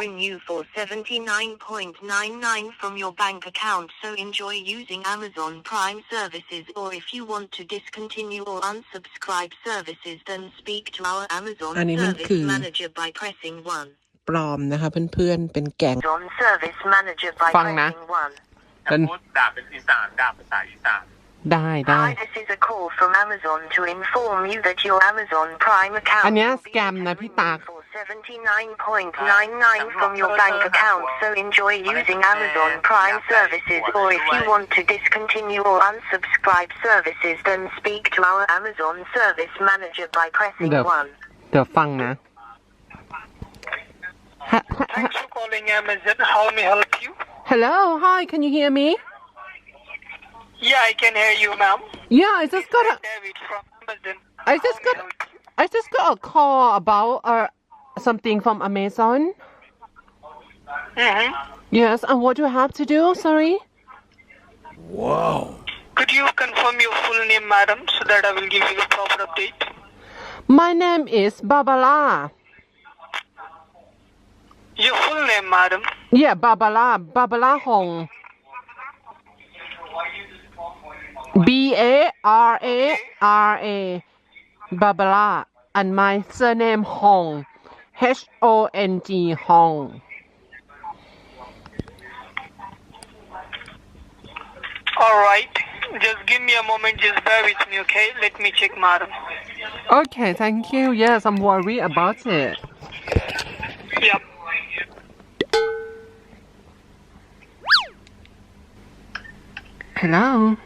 renew for 79.99 from your bank account so enjoy using Amazon Prime services or if you want to discontinue or unsubscribe services then speak to our Amazon อันนี้มัน service คือ manager by pressing 1. ปลอมนะคะเพื่อนๆ เป็นแก๊ง Amazon service manager by ฟังนะ pressing 1. เป็น พูดด่าเป็นอีสานด่าภาษาอีสาน ได้ได้ Hi, this is a call from Amazon to inform you that your Amazon Prime account อันเนี้ย will be สแกมนะพี่ตาก for 79.99 from your bank account so enjoy using Amazon Prime services or if you want to discontinue or unsubscribe services then speak to our Amazon service manager by pressing 1. The phone man. Thanks for calling Amazon. How may I help you? Hello, hi, can you hear me? Yeah, I can hear you, ma'am. Yeah, I just got a... David from Amazon. I just got... I just got a call about uh, something from Amazon Mhm. Yes and what do I have to do sorry Wow. Could you confirm your full name, madam, so that I will give you the proper update? My name is Babala. Your full name, madam. Yeah Babala. Babala Hong B A R A R A Babala. and my surname Hong H O N G Hong All right. Just give me a moment. Just bear with me, okay? Let me check, madam. Okay thank you Yes I'm worried about it Yep. Hello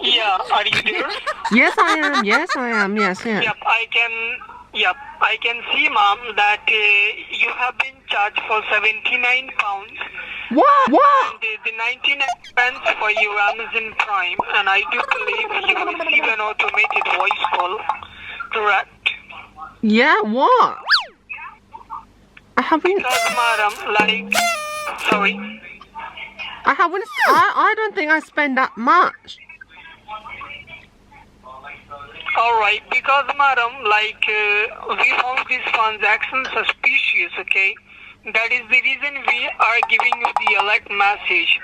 Yeah. Are you there? Yes I am Yes I am Yes yeah Yep, I can. Yep, I can see, ma'am, that uh, you have been charged for 79 pounds What What and uh, the 99 pence for your Amazon Prime, and I do believe you receive an automated voice call. Correct? Yeah what I haven't Because, madam, like, sorry. I haven't. I, I don't think I spend that much. All right, because, madam, like, uh, we found this transaction suspicious. Okay, that is the reason we are giving you the alert message.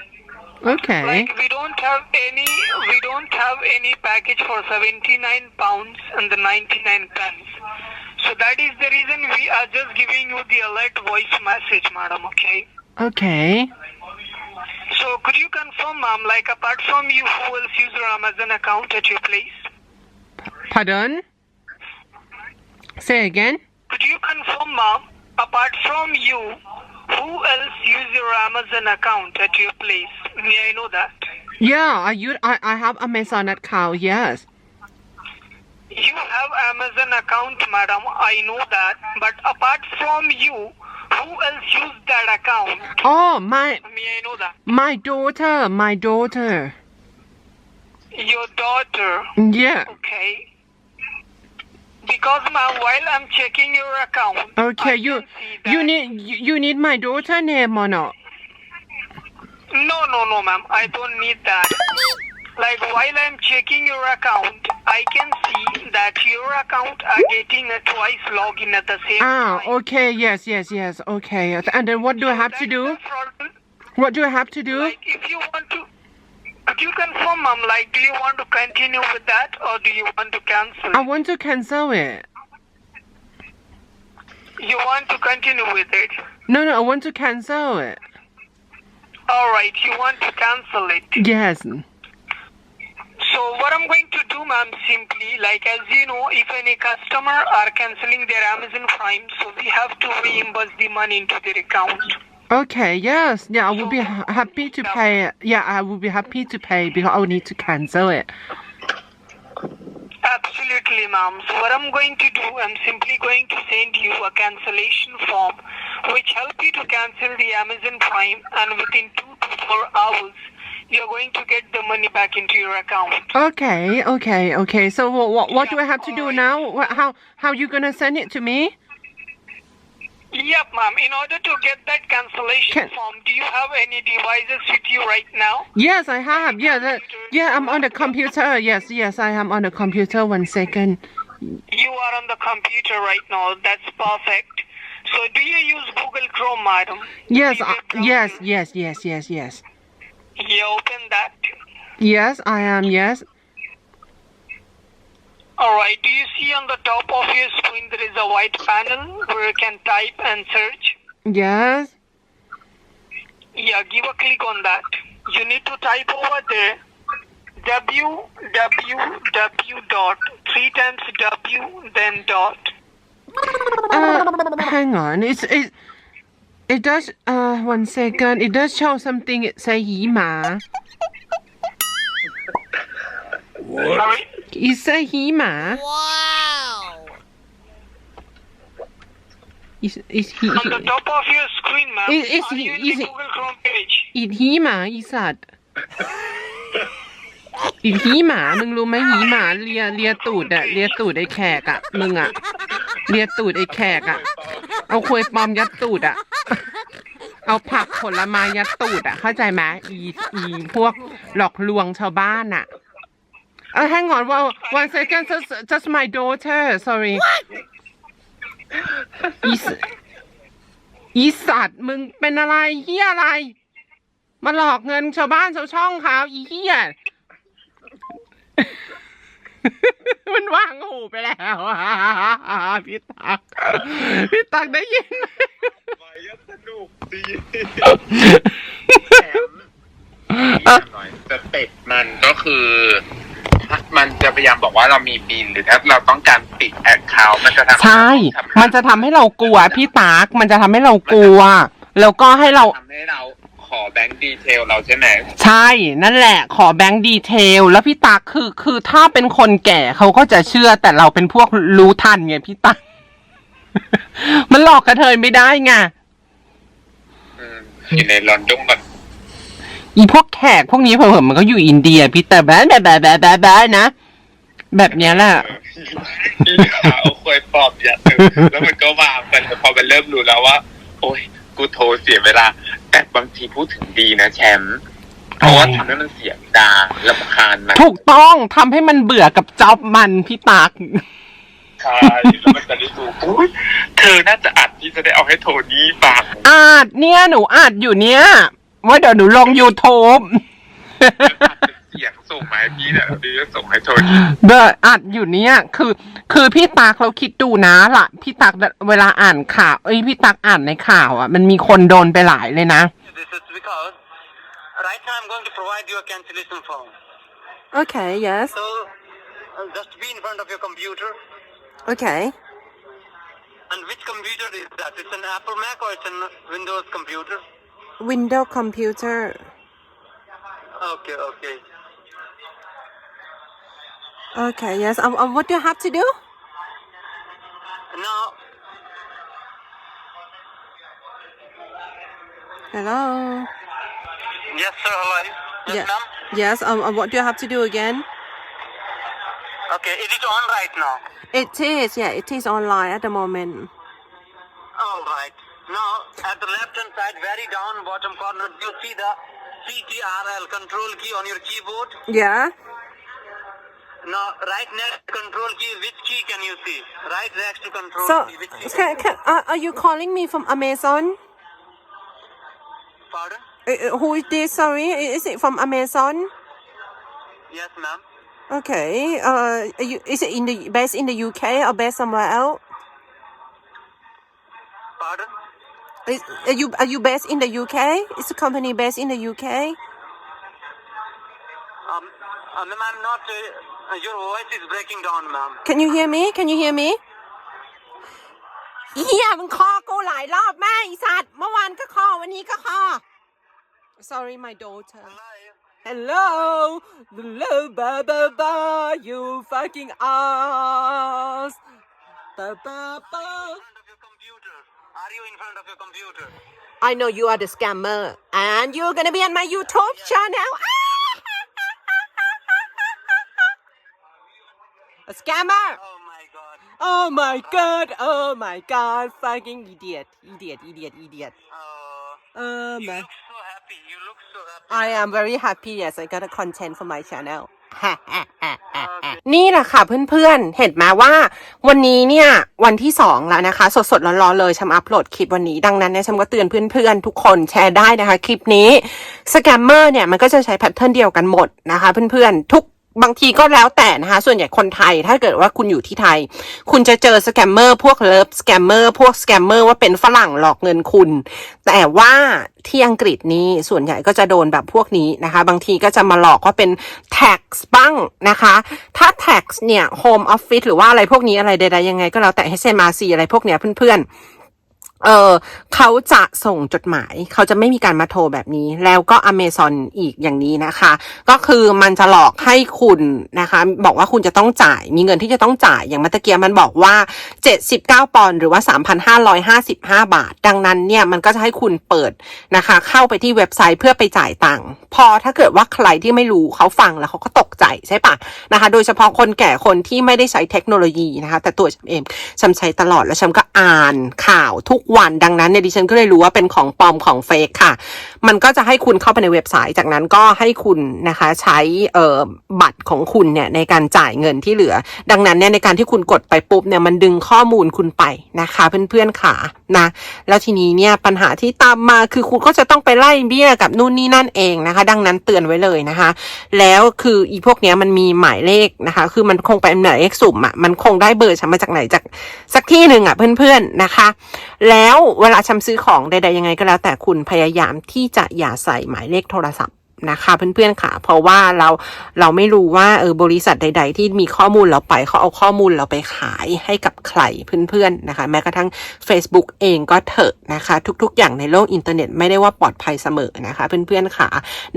Okay. Like we don't have any, we don't have any package for 79 pounds and the 99 pence. So that is the reason we are just giving you the alert voice message, madam. Okay. Okay. So could you confirm, ma'am, like apart from you, who else use your Amazon account at your place? Pardon? Say again. Could you confirm, ma'am, apart from you, who else use your Amazon account at your place? May I know that? Yeah, I use. I, I have Amazon account. Yes. You have Amazon account, madam. I know that. But apart from you, who else use that account? Oh, my May I know that? my daughter. My daughter. Your daughter. Yeah. Okay. Because, ma'am, while I'm checking your account, Okay. I You can see that- you need you, need my daughter name or not? No, no, no, ma'am. I don't need that. Like while I'm checking your account, I can see that your account are getting a twice login at the same Ah. time. Okay. Yes. Yes. Yes. Okay. And then what do I have to do? What do I have to do? Like if you want to, could you confirm, ma'am? Like, do you want to continue with that or do you want to cancel? It? I want to cancel it. You want to continue with it. No, no. I want to cancel it. All right, you want to cancel it. Yes. So what I'm going to do, ma'am, simply, like as you know, if any customer are canceling their Amazon Prime, so we have to reimburse the money into their account. Okay, yes. Yeah, I will be ha- happy to pay it. Yeah, I will be happy to pay because I will need to cancel it. Absolutely, ma'am. So what I'm going to do, I'm simply going to send you a cancellation form, which help you to cancel the Amazon Prime, and within two to four hours, you're going to get the money back into your account. Okay, okay, okay. So what what, what do I have to do now? What, how how you gonna send it to me? Yep, ma'am. In order to get that cancellation Can- form, do you have any devices with you right now? Yes, I have. Yeah, that, yeah. I'm on the computer. Yes, yes, I am on the computer. One second. You are on the computer right now. That's perfect. So do you use Google Chrome, madam. Yes, uh, yes, yes, yes, yes, yes. Yeah, open that. Yes, I am. Yes. Alright, do you see on the top of your screen there is a white panel where you can type and search? Yes. Yeah, give a click on that. You need to type over there www dot three times w then dot. Uh, hang on. It's it. It does. Uh, one second. It does show something. It say Yima. Sorry? It say หีหมา Is is he? On the top of your screen, ma'am. Is- is are he- you in is the he- Google Chrome page? อีหีหมาอีสัตว์ อีหีหมา มึงรู้ไหมหีหมาเลียเลียตูดอะเลียตูดไอ้แขกอะมึงอะเลียตูดไอ้แขกอะเอาควยปลอมยัดตูดอะเอาผักผลไม้ยัดตูดอะเข้าใจไหมอีอีพวกหลอกลวงชาวบ้านอะ เออ hang on one one second just just my daughter sorry อีสอีสัตว์มึงเป็นอะไรเฮียอะไร มาหลอกเงินชาวบ้านชาวช่องเขาอีเหี้ยมันวางหูไปแล้วอะพี่ตักพี่ตักได้ยินไหมไปก็สนุกดีแถมหน่อยสเต็ปมันก็คือ มันจะพยายามบอกว่าเรามีบินหรือถ้าเราต้องการปิดแอคเคาท์มันจะทำใช่ มันจะทำให้เรากลัวพี่ตักมันจะทำให้เรากลัว แล้วก็ให้เรา ทำให้เราขอแบงค์ดีเทลเราใช่ไหมใช่นั่นแหละขอแบงค์ดีเทลแล้วพี่ตักคือคือถ้าเป็นคนแก่เขาก็จะเชื่อแต่เราเป็นพวกรู้ทันไงพี่ตักมันหลอกกระเทยไม่ได้ไง อืมอยู่ในลอนดอนก่อน อีพวกแขกพวกนี้เผื่อๆมันก็อยู่อินเดียพี่แต่แบบแบบแบบแบบแบบแบบนะ แบบเนี้ยแหละ อีขาวควยปอบอย่าตึงแล้วมันก็วางไปแต่พอมันเริ่มรู้แล้วว่า โอ้ยกูโทรเสียเวลา แต่บางทีพูดถึงดีนะแชมป์เพราะว่าทำให้มันเสียงดังลำคาญมันถูกต้องทำให้มันเบื่อกับจ็อบมันพี่ตักใช่แล้วมันจะได้ดูอุ้ยเธอน่าจะอัดที่จะได้เอาให้โทนี่ฟังอาดเนี่ยหนูอาดอยู่เนี่ย ว่าเดี๋ยวหนูลง YouTube อัดเป็นเสียงส่งมาให้พี่เนี่ยพี่จะส่งให้โทนี่เบอร์อัดอยู่เนี่ยคือ คือพี่ตักเราคิดดูนะล่ะพี่ตักเวลาอ่านข่าวเอ้ยพี่ตักอ่านในข่าวอะ มันมีคนโดนไปหลายเลยนะ This is because right now I'm going to provide you a cancellation form. Okay, yes. So uh, just be in front of your computer. Okay. And which computer is that? It's an Apple Mac or it's a Windows computer? Window computer. Okay, okay. Okay, yes. Um, um, what do you have to do? Now, Hello. yes, sir. Hello. Yes, Yeah. ma'am. Yes. Um, um, what do you have to do again? Okay, is it on right now? It is. Yeah, it is online at the moment. All right. Now, at the left-hand side, very down bottom corner, you see the CTRL control key on your keyboard. Yeah. Now, right next to control key, which key can you see? Right next to control So, key, which key? can, can, uh, are you calling me from Amazon? Pardon? Uh, uh, who is this? Sorry, is it from Amazon? Yes, ma'am. Okay. Uh, are you, is it in the based in the UK or based somewhere else? Pardon? Is, are you are you based in the UK? Is the company based in the UK? Um, uh, ma'am, I'm not. Uh, your voice is breaking down, ma'am. Can you hear me? Can you hear me? เฮียมึงคอกูหลายรอบแม่อีสัตว์เมื่อวานก็คอวันนี้ก็คอ Sorry my daughter Hello. Hello Hello ba ba ba you fucking ass ba ba ba are you in front of your computer? I know you are the scammer and you're gonna be on my YouTube channel A scammer Oh my God. Oh my god, oh my god, fucking idiot, idiot, idiot, idiot. Uh, Oh you look so happy. You look so happy. I am very happy, yes, I got a content for my channel. นี่แหละค่ะเพื่อนๆ เห็นไหมว่า วันนี้เนี่ยวันที่สองแล้วนะคะ สดๆร้อนๆเลยฉันอัพโหลดคลิปวันนี้ดังนั้นเนี่ยฉันก็เตือนเพื่อนๆ ทุกคนแชร์ได้นะคะ คลิปนี้สแกมเมอร์เนี่ยมันก็จะใช้แพทเทิร์นเดียวกันหมดนะคะ เพื่อนๆทุก บางทีก็แล้วแต่นะคะ ส่วนใหญ่คนไทยถ้าเกิดว่าคุณอยู่ที่ไทย คุณจะเจอสแกมเมอร์พวกเลิฟสแกมเมอร์พวกสแกมเมอร์ว่าเป็นฝรั่งหลอกเงินคุณ แต่ว่าที่อังกฤษนี้ส่วนใหญ่ก็จะโดนแบบพวกนี้นะคะ บางทีก็จะมาหลอกว่าเป็น tax บ้างนะคะ ถ้า tax เนี่ย home office หรือว่าอะไรพวกนี้อะไรใดๆยังไงก็แล้วแต่ HMRC อะไรพวกเนี้ยเพื่อนๆ เออเขาจะส่งจดหมาย เขาจะไม่มีการมาโทรแบบนี้ แล้วก็ Amazon อีกอย่างนี้นะคะ ก็คือมันจะหลอกให้คุณนะคะ บอกว่าคุณจะต้องจ่าย มีเงินที่จะต้องจ่ายอย่างมื่อตะเกียมันบอกว่า 79 ปอนด์หรือว่า 3,555 บาท ดังนั้นเนี่ยมันก็จะให้คุณเปิดนะคะ เข้าไปที่เว็บไซต์เพื่อไปจ่ายตังค์พอถ้าเกิดว่าใครที่ไม่รู้เขาฟังแล้วเขาก็ตกใจใช่ปะนะคะ โดยเฉพาะคนแก่คนที่ไม่ได้ใช้เทคโนโลยีนะคะ แต่ตัวฉันเองฉันใช้ตลอดแล้วฉันก็อ่านข่าวทุกวันดังนั้นเนี่ยดิฉันก็เลยรู้ว่าเป็นของปลอมของเฟกค่ะ มันก็จะให้คุณเข้าไปในเว็บไซต์จากนั้นก็ให้คุณนะคะใช้เอ่อบัตรของคุณเนี่ยในการจ่ายเงินที่เหลือ ดังนั้นเนี่ยในการที่คุณกดไปปุ๊บเนี่ยมันดึงข้อมูลคุณไปนะคะเพื่อนๆค่ะนะแล้วทีนี้เนี่ยปัญหาที่ตามมาคือคุณก็จะต้องไปไล่เบี้ยกับนู่นนี่นั่นเองนะคะ ดังนั้นเตือนไว้เลยนะคะ แล้วคืออีพวกเนี้ยมันมีหมายเลขนะคะ คือมันคงเป็นหมายเลขสุ่มอะมันคงได้เบอร์ฉันมาจากไหนจากสักที่หนึ่งอะเพื่อนๆนะคะ แล้วแล้วเวลาฉันซื้อของใดๆยังไงก็แล้ว แต่คุณพยายามที่จะอย่าใส่หมายเลขโทรศัพท์นะคะเพื่อนๆค่ะ เพราะว่าเราเราไม่รู้ว่าเออบริษัทใด ๆ ที่มีข้อมูลเราไปเขาเอาข้อมูลเราไปขายให้กับใครเพื่อนๆนะคะ แม้กระทั่ง Facebook เองก็เถอะนะคะ ทุก ๆ อย่างในโลกอินเทอร์เน็ตไม่ได้ว่าปลอดภัยเสมอนะคะ เพื่อนๆค่ะ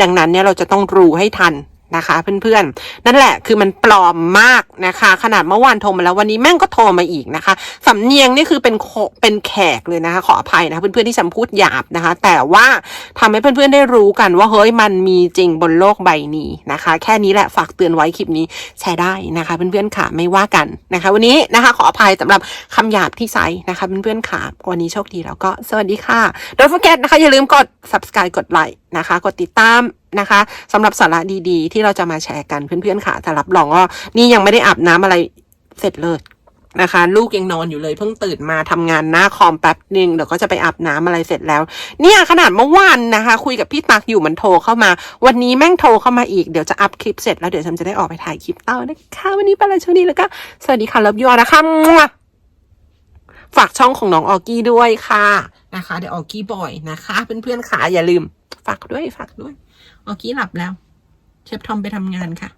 ดังนั้นเนี่ยเราจะต้องรู้ให้ทัน นะคะเพื่อนๆ นั่นแหละคือมันปลอมมากนะคะ ขนาดเมื่อวานโทรมาแล้ววันนี้แม่งก็โทรมาอีกนะคะสำเนียงนี่คือเป็นโคเป็นแขกเลยนะคะ ขออภัยนะคะเพื่อนๆที่ฉันพูดหยาบนะคะ แต่ว่าทำให้เพื่อนๆได้รู้กันว่าเฮ้ยมันมีจริงบนโลกใบนี้นะคะ แค่นี้แหละฝากเตือนไว้คลิปนี้แชร์ได้นะคะเพื่อนๆค่ะไม่ว่ากันนะคะ วันนี้นะคะ ขออภัยสำหรับคำหยาบที่ไซส์นะคะเพื่อนๆค่ะวันนี้โชคดีแล้วก็สวัสดีค่ะ Don't forget นะคะอย่าลืมกด subscribe กดไลค์ นะคะ กดติดตามนะคะสำหรับสาระดีๆ ที่เราจะมาแชร์กันเพื่อนๆค่ะแต่รับรองว่านี่ยังไม่ได้อาบน้ำอะไรเสร็จเลยนะคะ ลูกยังนอนอยู่เลยเพิ่งตื่นมาทำงานหน้าคอมแป๊บหนึ่งเดี๋ยวก็จะไปอาบน้ำอะไรเสร็จแล้ว เนี่ยขนาดเมื่อวานนะคะ คุยกับพี่ตักอยู่มันโทรเข้ามา วันนี้แม่งโทรเข้ามาอีกเดี๋ยวจะอัพคลิปเสร็จแล้วเดี๋ยวฉันจะได้ออกไปถ่ายคลิปต่อนะคะวันนี้ไปแล้วช่วงนี้แล้วก็สวัสดีค่ะเลิฟยูนะคะฝากช่องของน้องออกี้ด้วยค่ะนะคะเดี๋ยวออกี้บ่อยนะคะเพื่อนๆค่ะอย่าลืม ฝากด้วยฝากด้วยออกี้หลับแล้ว เชฟทอมไปทำงานค่ะ